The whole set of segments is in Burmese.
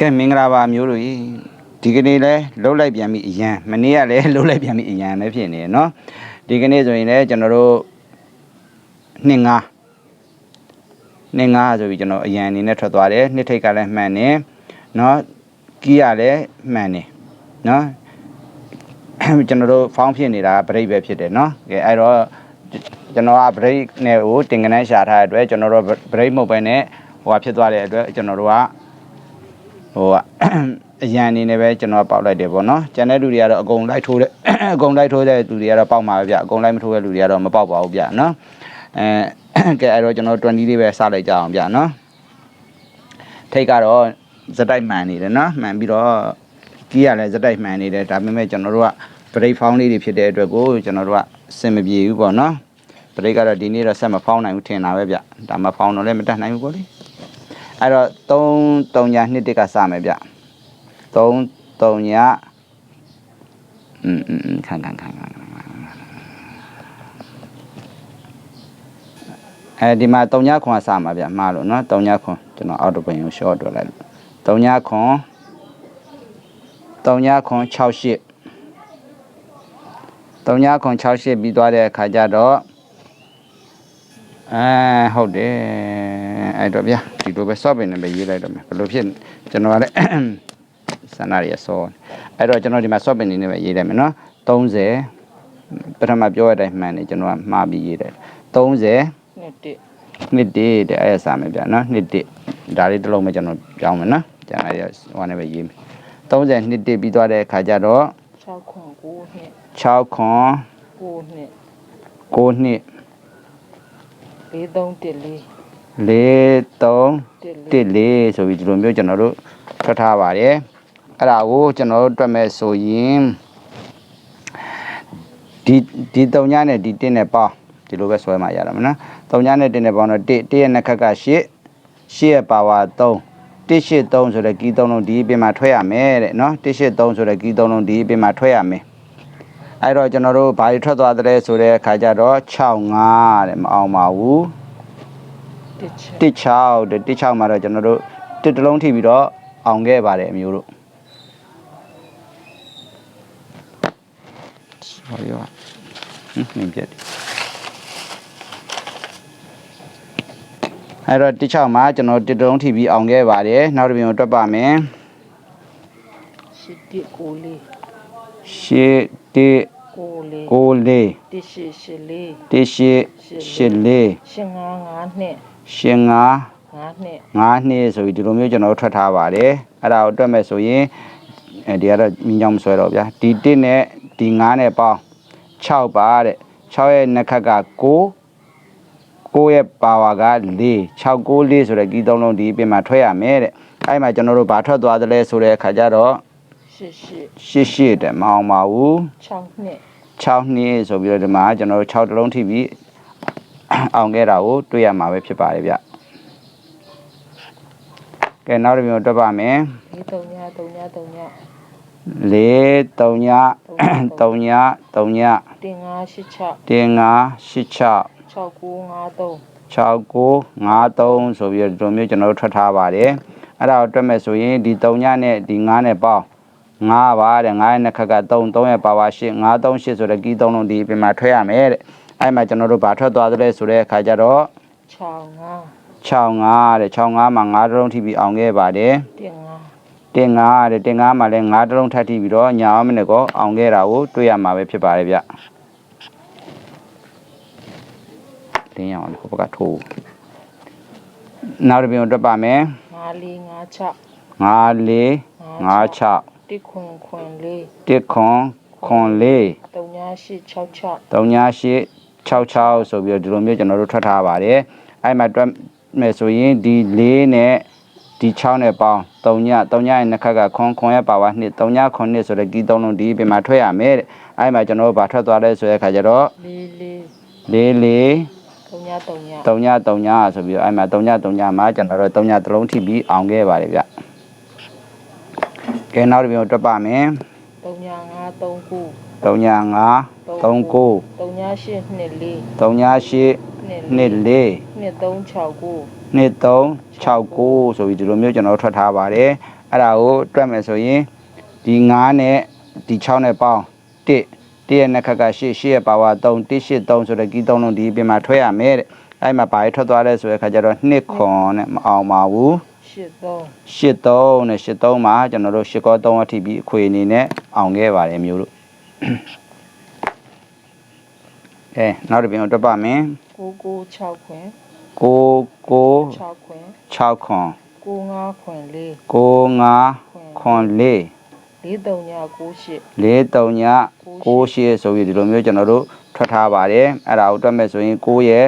ကဲမင်္ဂလာပါမျိုးတို့ကြီးဒီကနေ့လဲလှုပ်လိုက်ပြန်ပြီအရန်မနေ့ကလည်းလှုပ်လိုက်ပြန်ပြီအရန်ပဲဖြစ်နေရနော်ဒီကနေ့ဆိုရင်လည်းကျွန်တော်တို့နှစ်ငါနှစ်ငါဆိုပြီးကျွန်တော်အရန်အနေနဲ့ထွက်သွားတယ်နှစ်ထိတ်ကလည်းမှန်နေနော်ကီးရလည်းမှန်နေနော်ကျွန်တော်တို့ဖောင်းဖြစ်နေတာဗရိတ်ပဲဖြစ်တယ်နော်ကဲအဲ့တော့ကျွန်တော်ကဗရိတ်နဲ့ကိုတင်ကနန်းရှာထားတဲ့အတွက်ကျွန်တော်တို့ဗရိတ်မဟုတ်ပဲနဲ့ဟိုဟာဖြစ်သွားတဲ့အတွက်ကျွန်တော်တို့က ဟိုကအရန်အနေနဲ့ပဲကျွန်တော်ပေါက်လိုက်တယ်ပေါ့နော်ကျန်တဲ့လူတွေကတော့အကုန်လိုက်ထိုးတဲ့အကုန်လိုက်ထိုးတဲ့လူတွေကတော့ပေါက်မှာပဲဗျအကုန်လိုက်မထိုးတဲ့လူတွေကတော့မပေါက်ပါဘူးဗျနော်အဲကဲအဲ့တော့ကျွန်တော်20လေးပဲစလိုက်ကြအောင်ဗျနော်ထိတ်ကတော့ဇက်တိုက်မှန်နေတယ်နော်မှန်ပြီးတော့ကြီးရလဲဇက်တိုက်မှန်နေတယ်ဒါပေမဲ့ကျွန်တော်တို့ကဘရိတ်ဖောင်းလေးတွေဖြစ်တဲ့အတွက်ကိုကျွန်တော်တို့ကအဆင်မပြေဘူးပေါ့နော်ဘရိတ်ကတော့ဒီနေ့တော့ဆက်မဖောင်းနိုင်ဘူးထင်တာပဲဗျဒါမှဖောင်းတော့လည်းမတတ်နိုင်ဘူးပေါ့လေ အဲ့တော့3 3ညာ2တက်ကစမယ်ဗျ3 3ညာอืมอืมခံခံခံခံအဲဒီမှာ3ညာခွန်ကစမှာဗျမှားလို့เนาะ3ညာခွန်ကျွန်တော်အောက်တပင်ကို short တွက်လိုက်လို့3ညာခွန်3ညာခွန်6 8 3ညာခွန်6 8ပြီးသွားတဲ့အခါကျတော့အဲဟုတ်တယ်အဲ့တော့ဗျာ ဒီလိုပဲစော့ပင်နဲ့ပဲရေးလိုက်တော့မယ်ဘယ်လိုဖြစ်ကျွန်တော်ကလည်းဆန္ဒရရစောအဲ့တော့ကျွန်တော်ဒီမှာစော့ပင်နေနဲ့ပဲရေးလိုက်မယ်နော်30ပထမပြောရတဲ့အမှန်နေကျွန်တော်ကမှားပြီးရေးတယ်30နှစ်တစ်နှစ်တစ်တဲ့အဲ့ဆာမယ်ဗျာနော်နှစ်တစ်ဒါလေးတစ်လုံးပဲကျွန်တော်ကြောင်းမယ်နော်ကျန်တာရဟိုနဲ့ပဲရေးမယ်30နှစ်တစ်ပြီးသွားတဲ့အခါကျတော့6ခွန်9နှစ်6ခွန်9နှစ်9နှစ်4314 4314ဆိုပြီးဒီလိုမျိုးကျွန်တော်တို့ထွက်ထားပါတယ်အဲ့ဒါကိုကျွန်တော်တို့တွက်မဲ့ဆိုရင်ဒီဒီတုံညနဲ့ဒီ1နဲ့ပေါင်းဒီလိုပဲဆွဲမှရတာမနော်တုံညနဲ့1နဲ့ပေါင်းတော့1 1ရဲ့နှစ်ခက်က8 8ရဲ့ပါဝါ3 183ဆိုတဲ့ကီးသုံးလုံးဒီအပြင်မှာထွက်ရမယ်တဲ့နော်183ဆိုတဲ့ကီးသုံးလုံးဒီအပြင်မှာထွက်ရမယ်အဲ့တော့ကျွန်တော်တို့ဘာတွေထွက်သွားတဲ့လဲဆိုတဲ့အခါကျတော့65တဲ့မအောင်ပါဘူး 16တဲ့16မှာတော့ကျွန်တော်တို့တစ်တလုံးထိပြီးတော့အောင်ခဲ့ပါတယ်အမျိုးတို့ဟောရောဟင်းမြင်ပြတယ်အဲ့တော့16မှာကျွန်တော်တစ်တလုံးထိပြီးအောင်ခဲ့ပါတယ်နောက်တစ်ပြင်ကိုတွက်ပါမယ်ရှစ်တစ်ကိုလေးရှစ်တစ် ကိုလေးကိုလေးတစ်ရှစ်ရှစ်လေးတစ်ရှစ်ရှစ်လေးရှင်းငါးငါးနှစ်ရှင်ငါငါးနှစ်ငါးနှစ်ဆိုပြီးဒီလိုမျိုးကျွန်တော်တို့ထွက်ထားပါတယ်အဲ့ဒါကိုတွက်မဲ့ဆိုရင်အဲဒီကတော့မိညောင်းမဆွဲတော့ဗျာဒီ1နဲ့ဒီ9နဲ့ပေါင်း6ပါတဲ့6ရဲ့နှစ်ခက်က9 9ရဲ့ပါဝါက4 6 9 4ဆိုတဲ့ကီးသုံးလုံးဒီအပြင်မှာထွက်ရမယ်တဲ့အဲ့မှာကျွန်တော်တို့ဘာထွက်သွားသလဲဆိုတဲ့အခါကျတော့ ရှစ်ရှစ်ရှစ်ရှစ်တဲ့မအောင်ပါဘူး6နှစ်6နှစ်ဆိုပြီးတော့ဒီမှာကျွန်တော်တို့6တလုံးထိပြီးအောင်ခဲ့တာကိုတွေ့ရမှာပဲဖြစ်ပါတယ်ဗျကဲနောက်တစ်မျိုးတွက်ပါမယ်ဒီ3ည3ည3ညလေးတုံညတုံညတုံညတင်ငါးရှစ်6တင်ငါ86 6953 6953ဆိုပြီးတော့ဒီလိုမျိုးကျွန်တော်တို့ထွက်ထားပါတယ်အဲ့ဒါကိုတွက်မဲ့ဆိုရင်ဒီတုံညနဲ့ဒီ9နဲ့ပေါင်း 9ပါတဲ့9ရဲ့နှစ်ခက်က3 3ရဲ့ပါဝါ8 938ဆိုတဲ့ကီး3လုံးဒီပြင်မှာထွက်ရမယ်တဲ့အဲ့မှာကျွန်တော်တို့ဗာထွက်သွားသလဲဆိုတဲ့အခါကျတော့6ငါး65တဲ့65မှာ9တလုံးထိပြီးအောင်ခဲ့ပါတယ်တင်ငါးတင်5တဲ့တင်5မှာလည်း9တလုံးထပ်ထိပြီးတော့ညာအောင်မနဲ့ကောအောင်ခဲ့တာကိုတွေ့ရမှာပဲဖြစ်ပါတယ်ဗျတင်းရအောင်ဟိုဘက်ကထိုးနောက်တစ်ပြင်ကိုတွက်ပါမယ်5လေး5 6 5 4 5 6 တစ်ခွန်ခွန်လေး1ခွန်ခွန်4 3ည8 6 6 3ညာ8 66ဆိုပြီးတော့ဒီလိုမျိုးကျွန်တော်တို့ထွက်ထားပါတယ်အဲ့မှာတွက်မယ်ဆိုရင်ဒီ4နဲ့ဒီ6နဲ့ပေါင်း3ည3ညရဲ့နှစ်ခက်ကခွန်ခွန်ရဲ့ပါဝါ2 3ညခွန်2ဆိုတဲ့ကီး3လုံးဒီပြင်မှာထွက်ရမယ်တဲ့အဲ့မှာကျွန်တော်တို့ဗာထွက်သွားလဲဆိုတဲ့အခါကျတော့လေးလေး4 4 3ည3ည3ည3ညဆိုပြီးတော့အဲ့မှာ3ည3ညမှာကျွန်တော်တို့3ညတစ်လုံးထိပြီးအောင်ခဲ့ပါတယ်ဗျ ကဲနောက်တစ်ပြင်ကိုတွက်ပါမယ်3ည5 3 9 3ည5 39 3ည8နှစ်လေး3ည8နှစ်နှစ်နှစ်3 6 9နှစ်3 6 9ဆိုပြီးဒီလိုမျိုးကျွန်တော်တို့ထွက်ထားပါတယ်အဲ့ဒါကိုတွက်မယ်ဆိုရင်ဒီ9နဲ့ဒီ6နဲ့ပေါင်း1 1ရဲ့နှစ်ခက်က8 8ရဲ့ပါဝါ3 1 8 3ဆိုတဲ့ကီး3လုံးဒီပြင်မှာထွက်ရမယ်တဲ့အဲ့မှာဘာတွေထွက်သွားလဲဆိုတဲ့ခါကျတော့2ခွန်နဲ့မအောင်ပါဘူးရှစ်သုံး 83နဲ့83မှာကျွန်တော်တို့8ကော3အထိပြီးအခွေအနေနဲ့အောင်ခဲ့ပါတယ်မျိုးတို့အဲနောက်တစ်ပြင်ကိုတွက်ပါမယ်ကိုကို6ခွင်6 9 6ခွင်6ခွန်ကို9ခွင်4 9 5ခွန်4လေးသုံးည9ရှစ်၄3ည6ရှေ့ဆိုပြီးဒီလိုမျိုးကျွန်တော်တို့ထွက်ထားပါတယ်အဲ့ဒါကိုတွက်မဲ့ဆိုရင်9ရဲ့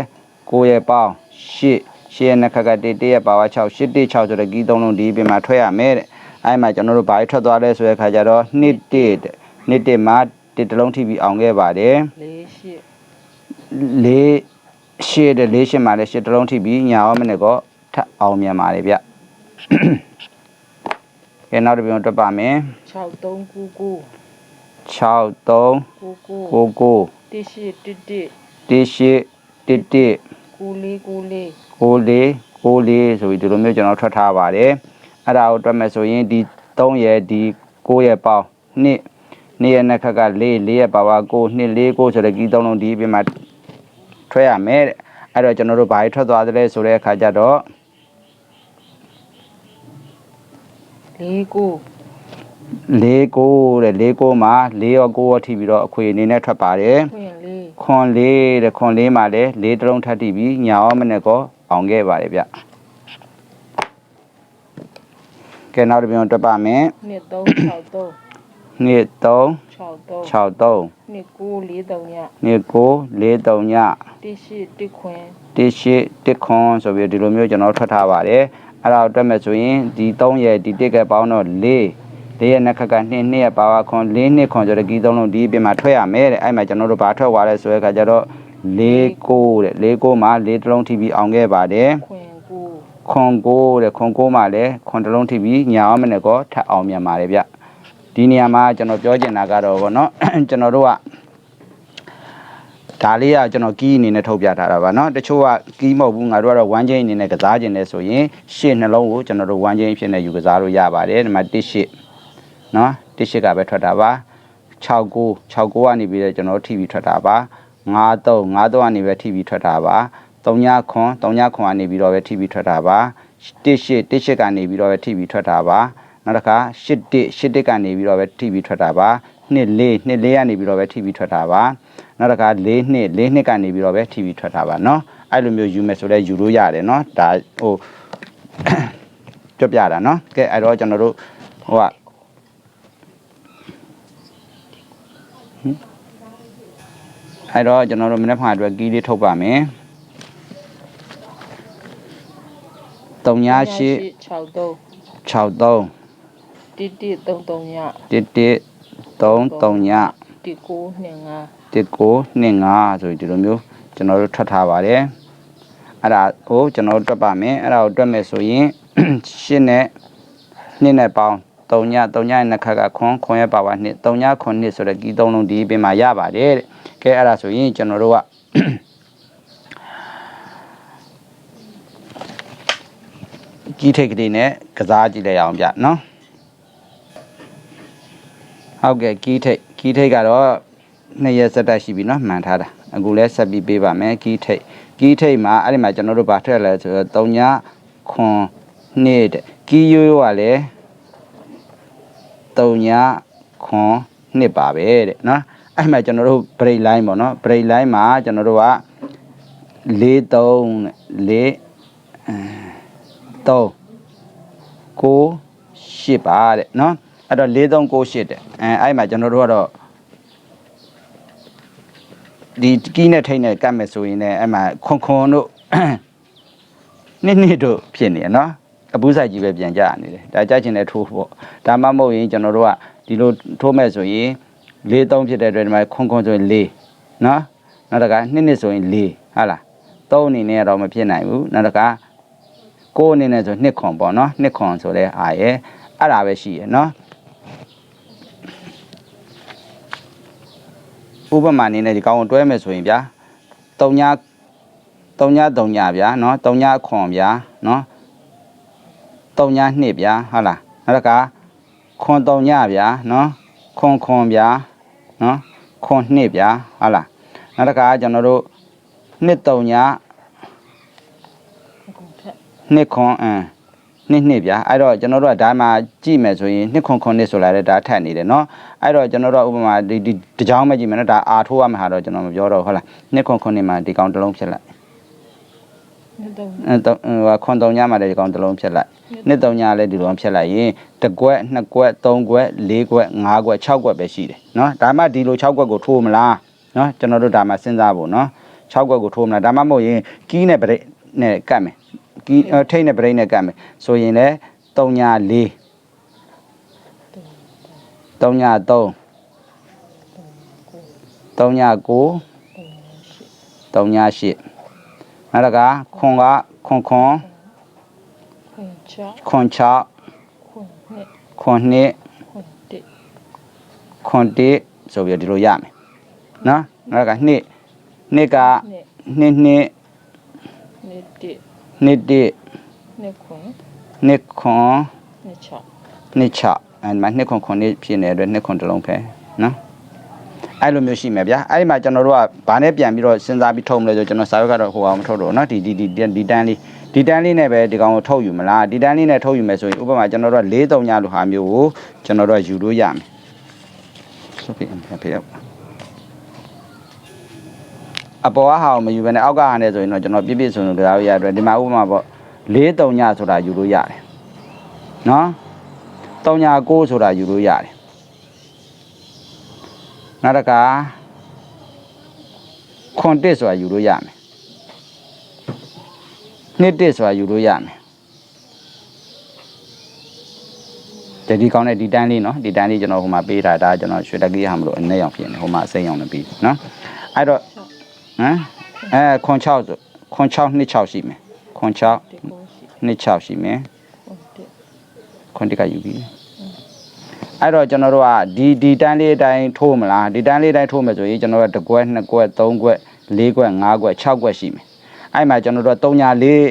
9ရဲ့ပေါင်း8 ရှေ့ရနှစ်ခါကတေးတေးရပါဝါ6 8 1 6ဆိုတဲ့ဂီးသုံးလုံးဒီပြင်မှာထွက်ရမယ်တဲ့အဲ့မှာကျွန်တော်တို့ဘာထွက်သွားလဲဆိုတဲ့ခါကျတော့2 1 2 1မှာတေးတလုံးထိပြီးအောင်ခဲ့ပါတယ်4 8 4 8 4 8မှာလည်း8တလုံးထိပြီးညာရောမနဲ့ကောထပ်အောင်မြန်ပါတယ်ဗျကဲနောက်တစ်ပြန်တွက်ပါမယ်6399 63 99 99 18 11 18 11 94 94 64 64ဆိုပြီးဒီလိုမျိုးကျွန်တော်ထွက်ထားပါတယ်အဲ့ဒါကိုတွက်မယ်ဆိုရင်ဒီ3ရဲ့ဒီ6ရဲ့ပေါင်းနှစ်နှစ်ရဲ့နှက်ခက်က4 4ရဲ့ပါပါ6နှစ်4 6ဆိုတဲ့ကြီးသုံးလုံးဒီအပြင်မှာထွက်ရမယ်တဲ့အဲ့တော့ကျွန်တော်တို့ဘာကြီးထွက်သွားသလဲဆိုတဲ့အခါကျတော့၄ကို၄ကိုတဲ့၄ကိုမှာ၄ရော၉ရောထိပြီးတော့အခွေအနေနဲ့ထွက်ပါတယ်ခွန်၄တဲ့ခွန်၄မှာလည်း၄တလုံးထပ်ထိပြီးညာရောမနဲ့ကော အောင်ခဲ့ပါတယ်ဗျကဲနောက်တစ်ပြန်တွက်ပါမယ်နှစ်3 6 3နှစ်3 6 3 6 3နှစ်9လေးသုံးညနှစ်9 4 3ညတစ်ရှစ်တစ်ခွင်တစ်ရှိတစ်ခွန်ဆိုပြီးဒီလိုမျိုးကျွန်တော်ထွက်ထားပါတယ်အဲ့ဒါကိုတွက်မယ်ဆိုရင်ဒီ3ရဲ့ဒီတစ်ကပေါင်းတော့4လေးရဲ့နှစ်ခက်က2နှစ်ရဲ့ပါဝါခွန်4နှစ်ခွန်ဆိုတဲ့ကီးသုံးလုံးဒီအပြင်မှာထွက်ရမယ်တဲ့အဲ့မှာကျွန်တော်တို့ဘာထွက်သွားလဲဆိုတဲ့အခါကျတော့ 4 9တဲ့4 9မှာ4တစ်လုံးထိပြီးအောင်ခဲ့ပါတယ် ခွင်ကို ခွန်9တဲ့ခွန်9မှာလည်းခွန်တစ်လုံးထိပြီးညာအောင်မနဲ့ကောထပ်အောင်မြန်ပါတယ်ဗျဒီနေရာမှာကျွန်တော်ပြောချင်တာကတော့ဗောနော် ကျွန်တော်တို့ကဒါလေးကကျွန်တော်ကီးအနေနဲ့ထုတ်ပြထားတာပါเนาะတချို့ကကီးမဟုတ်ဘူးငါတို့ကတော့1ချင်းအနေနဲ့ကစားခြင်းနဲ့ဆိုရင်ရှစ်နှလုံးကိုကျွန်တော်တို့1ချင်းဖြစ်နေယူကစားလို့ရပါတယ်ဒီမှာ1ရှစ်เนาะ1ရှစ်ကပဲထွက်တာပါ69 69ကနေပြီးတော့ကျွန်တော်တို့ထိပြီးထွက်တာပါ 93 93ကနေပဲထိပြီးထွက်တာပါ3ညခွန်3ညခွန်ကနေပြီးတော့ပဲထိပြီးထွက်တာပါ1ရှစ်1ရှစ်ကနေပြီးတော့ပဲထိပြီးထွက်တာပါနောက်တစ်ခါ8 1 8 1ကနေပြီးတော့ပဲထိပြီးထွက်တာပါ2 4 2 4ကနေပြီးတော့ပဲထိပြီးထွက်တာပါနောက်တစ်ခါ4 2 4 2ကနေပြီးတော့ပဲထိပြီးထွက်တာပါเนาะအဲ့လိုမျိုးယူမယ်ဆိုလဲယူလို့ရတယ်เนาะဒါဟို ကြွပြတာเนาะကဲအဲ့တော့ကျွန်တော်တို့ဟိုက အဲ့တော့ကျွန်တော်တို့မနေ့ကအတွက်ကီးလေးထုတ်ပါမယ်3ညရှိ6 3 63တစ်တစ်3 3ည11 3 3ညတစ်ကိုနှစ်ငါ19 25ဆိုပြီးဒီလိုမျိုးကျွန်တော်တို့ထွက်ထားပါတယ်အဲ့ဒါကိုကျွန်တော်တို့တွက်ပါမယ်အဲ့ဒါကိုတွက်မယ်ဆိုရင်ရှင်းနဲ့နှစ်နဲ့ပေါင်း 3ည3ညရဲ့နှစ်ခါကခွန်ခွန်ရဲ့ပါဝါနှစ်3ညခွန်နှစ်ဆိုတဲ့ကီးသုံးလုံးဒီပြင်မှာရပါတယ်တဲ့ကဲအဲ့ဒါဆိုရင်ကျွန်တော်တို့ကကြီးထိတ်ကလေးနဲ့ကစားကြည့်လိုက်အောင်ဗျနော်ဟုတ်ကဲ့ကြီးထိတ်ကြီးထိတ်ကတော့နှစ်ရက်ဆက်တက်ရှိပြီနော်မှန်ထားတာအခုလဲဆက်ပြီးပေးပါမယ်ကြီးထိတ်ကြီးထိတ်မှာအဲ့ဒီမှာကျွန်တော်တို့ဗာထည့်လဲဆိုတော့3ညခွန်နှစ်တဲ့ကြီးရိုးရိုးကလည်း 3ညခွန်နှစ်ပါပဲတဲ့နော်အဲ့မှာကျွန်တော်တို့ break line ပေါ့နော် break line မှာကျွန်တော်တို့က4 3နဲ့4 3 9 8ပါတဲ့နော်အဲ့တော့4 3 9 8တဲ့အဲအဲ့မှာကျွန်တော်တို့ကတော့ဒီကီးနဲ့ထိတ်နဲ့ကတ်မယ်ဆိုရင်လည်းအဲ့မှာခွန်ခွန်တို့နှစ်နှစ်တို့ဖြစ်နေရနော် အပူးဆိုင်ကြီးပဲပြန်ကြရနေတယ်ဒါကြချင်တဲ့ထိုးပေါ့ဒါမှမဟုတ်ရင်ကျွန်တော်တို့ကဒီလိုထိုးမဲ့ဆိုရင်လေးသုံးဖြစ်တဲ့အတွက်ဒီမှာခွန်ခွန်ဆိုရင်လေးနော်နောက်တကနှစ်နှစ်ဆိုရင်လေးဟုတ်လားသုံးအနေနဲ့တော့မဖြစ်နိုင်ဘူးနောက်တကကိုအနေနဲ့ဆိုနှစ်ခွန်ပေါ့နော်နှစ်ခွန်ဆိုလဲအားရဲ့အဲ့ဒါပဲရှိရနော်ဥပမာအနေနဲ့ဒီကောင်ကိုတွဲမယ်ဆိုရင်ဗျာ၃ည၃ည၃ညဗျာနော်၃ညခွန်ဗျာနော် 3ညနှစ်ဗျာဟုတ်လားနောက်တစ်ခါခွန်တုံညဗျာနော်ခွန်ခွန်ဗျာနော်ခွန်နှစ်ဗျာဟုတ်လားနောက်တစ်ခါကျွန်တော်တို့နှစ်တုံညကုန်ထက်နှစ်ခွန်အင်းနှစ်နှစ်ဗျာအဲ့တော့ကျွန်တော်တို့ကဒါမှကြည့်မယ်ဆိုရင်နှစ်ခွန်ခွန်နှစ်ဆိုလာတဲ့ဒါထက်နေတယ်နော်အဲ့တော့ကျွန်တော်တို့ကဥပမာဒီဒီတကြောင်ပဲကြည့်မယ်နော်ဒါအာထိုးရမှာဟာတော့ကျွန်တော်မပြောတော့ဟုတ်လားနှစ်ခွန်ခွန်နှစ်မှာဒီကောင်တစ်လုံးဖြစ်လိုက် နှစ်တုံးအဲတော့ဟိုခွန်တုံညမှာလည်းဒီကောင်တစ်လုံးဖြစ်လိုက်နှစ်တုံညလည်းဒီလိုဖြစ်လိုက်ရင်တစ်ကွက်နှစ်ကွက်သုံးကွက်လေးကွက်ငါးကွက်၆ကွက်ပဲရှိတယ်နော်ဒါမှဒီလို၆ကွက်ကိုထိုးမလားနော်ကျွန်တော်တို့ဒါမှစဉ်းစားဖို့နော်၆ကွက်ကိုထိုးမလားဒါမှမဟုတ်ရင်ကီးနဲ့ဗရိတ်နဲ့ကတ်မယ်ကီးအဲထိတ်နဲ့ဗရိတ်နဲ့ကတ်မယ်ဆိုရင်လည်းတုံညလေးတုံညသုံးတုံညကိုတုံညရှိ နောက်တစ်ခါခွန်ကခွန်ခွန်ခွန်ချခွန်6ခွန်နှစ်ခွန်2ခွန်တစ်ခွန်1ဆိုပြီးတော့ဒီလိုရမယ်နော်နောက်ကနှစ်နှစ်ကနှစ်နှစ်နှစ်နှစ်တစ်နှစ်တစ်နှစ်ခွန်နှစ်ခွန်နှစ်ချနှစ်6အဲ့ဒီမှာနှစ်ခွန်ခွန်နှစ်ဖြစ်နေတဲ့အတွက်နှစ်ခွန်တစ်လုံးပဲနော် အဲ့လိုမျိုးရှိမယ်ဗျာအဲ့ဒီမှာကျွန်တော်တို့ကဘာနဲ့ပြန်ပြီးတော့စဉ်းစားပြီးထုတ်မလဲဆိုကျွန်တော်စာရွက်ကတော့ဟိုအောင်မထုတ်တော့နော်ဒီဒီဒီဒီတန်းလေးဒီတန်းလေးနဲ့ပဲဒီကောင်ကိုထုတ်ယူမလားဒီတန်းလေးနဲ့ထုတ်ယူမယ်ဆိုရင်ဥပမာကျွန်တော်တို့က၄၃ညလိုဟာမျိုးကိုကျွန်တော်တို့ကယူလို့ရမယ်ဆိုပြီးဖေးအပေါ်ကဟာကိုမယူဘဲနဲ့အောက်ကဟာနဲ့ဆိုရင်တော့ကျွန်တော်ပြည့်ပြည့်စုံစုံတရားလို့ရတဲ့ဒီမှာဥပမာပေါ့၄၃ညဆိုတာယူလို့ရတယ်နော်၃ည9ဆိုတာယူလို့ရတယ် နောက်တစ်ခါခွန်တစ်ဆိုတာယူလို့ရမယ်နှစ်တစ်ဆိုတာယူလို့ရမယ်တဒီကောင်းတဲ့ဒီတန်းလေးနော်ဒီတန်းလေးကျွန်တော်ဟိုမှာပေးထားတာကျွန်တော်ရွှေတက်ကီးဟာမလို့အနဲ့ရောင်ဖြစ်နေဟိုမှာအစိမ်းရောင်နဲ့ပြီးနော်အဲ့တော့ဟမ်အဲခွန်6ဆိုခွန်6နှစ်6ရှိမယ်ခွန်6ဒီကိုရှိနှစ်6ရှိမယ်ခွန်တစ်ခွန်1ကယူပြီ အဲ့တော့ကျွန်တော်တို့ကဒီဒီတန်းလေးအတိုင်းထိုးမလားဒီတန်းလေးအတိုင်းထိုးမယ်ဆိုရင်ကျွန်တော်တို့ကတစ်ကွက်နှစ်ကွက်သုံးကွက်လေးကွက်ငါးကွက်၆ကွက်ရှိမယ်အဲ့မှာကျွန်တော်တို့က3ညာလေး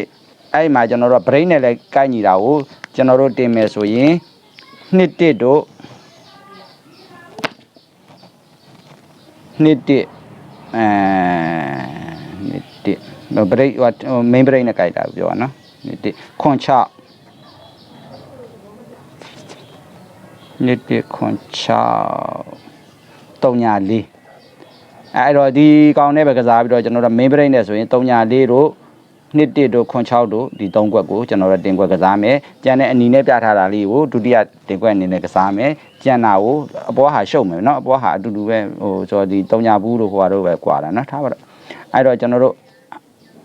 အဲ့မှာကျွန်တော်တို့က brain နဲ့လည်းကိုက်ညီတာကိုကျွန်တော်တို့တင်မယ်ဆိုရင်နှစ်တစ်တို့နှစ်တစ်အဲနှစ်တစ်ဘရိတ်ဟို main brain နဲ့ကိုက်တာပြောရနော်နှစ်တစ်ခွန်6 1 1ခွန်6 3လေးအဲ့တော့ဒီကောင်နဲ့ပဲကစားပြီးတော့ကျွန်တော်တို့ main break နဲ့ဆိုရင်3လေးတို့နှစ်တစ်တို့ခွန်6တို့ဒီ၃ကွက်ကိုကျွန်တော်တို့တင်ကွက်ကစားမယ်။ကြံတဲ့အနီနဲ့ပြထားတာလေးကိုဒုတိယတင်ကွက်အနေနဲ့ကစားမယ်။ကြံတာကိုအပေါ်ဟာရှုပ်မယ်နော်။အပေါ်ဟာအတူတူပဲဟိုကျွန်တော်ဒီ၃ညဘူးတို့ဟိုဟာတို့ပဲကွာတာနော်။ထားပါတော့။အဲ့တော့ကျွန်တော်တို့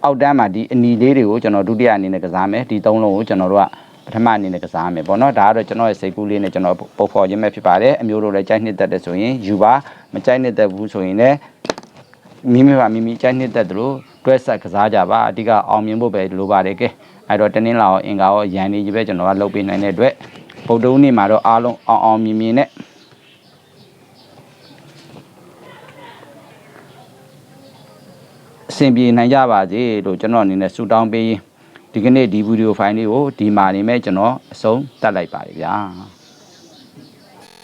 အောက်တန်းမှာဒီအနီလေးတွေကိုကျွန်တော်ဒုတိယအနေနဲ့ကစားမယ်။ဒီ၃လုံးကိုကျွန်တော်တို့က ပထမအနေနဲ့ကစားမယ်ပေါ့နော်ဒါကတော့ကျွန်တော်ရဲ့စိတ်ကူးလေးနဲ့ကျွန်တော်ပုတ်ဖော်ခြင်းပဲဖြစ်ပါတယ်အမျိုးတို့လည်းကြိုက်နှစ်သက်တဲ့ဆိုရင်ယူပါမကြိုက်နှစ်သက်ဘူးဆိုရင်လည်းမိမိပါမိမိကြိုက်နှစ်သက်သလိုတွဲဆက်ကစားကြပါအဓိကအောင်မြင်ဖို့ပဲလိုပါတယ်ကဲအဲ့တော့တနင်္လာရောအင်္ဂါရောရန်နေကြီးပဲကျွန်တော်ကလုပ်ပေးနိုင်တဲ့အတွက်ဗုဒ္ဓဦးနေ့မှာတော့အားလုံးအောင်အောင်မြင်မြင်နဲ့အဆင်ပြေနိုင်ကြပါစေလို့ကျွန်တော်အနေနဲ့ဆုတောင်းပေးရင် ဒီကနေ့ဒီဗီဒီယိုဖိုင်လေးကိုဒီမှာနေမဲ့ကျွန်တော်အဆုံးတတ်လိုက်ပါတယ်ဗျာ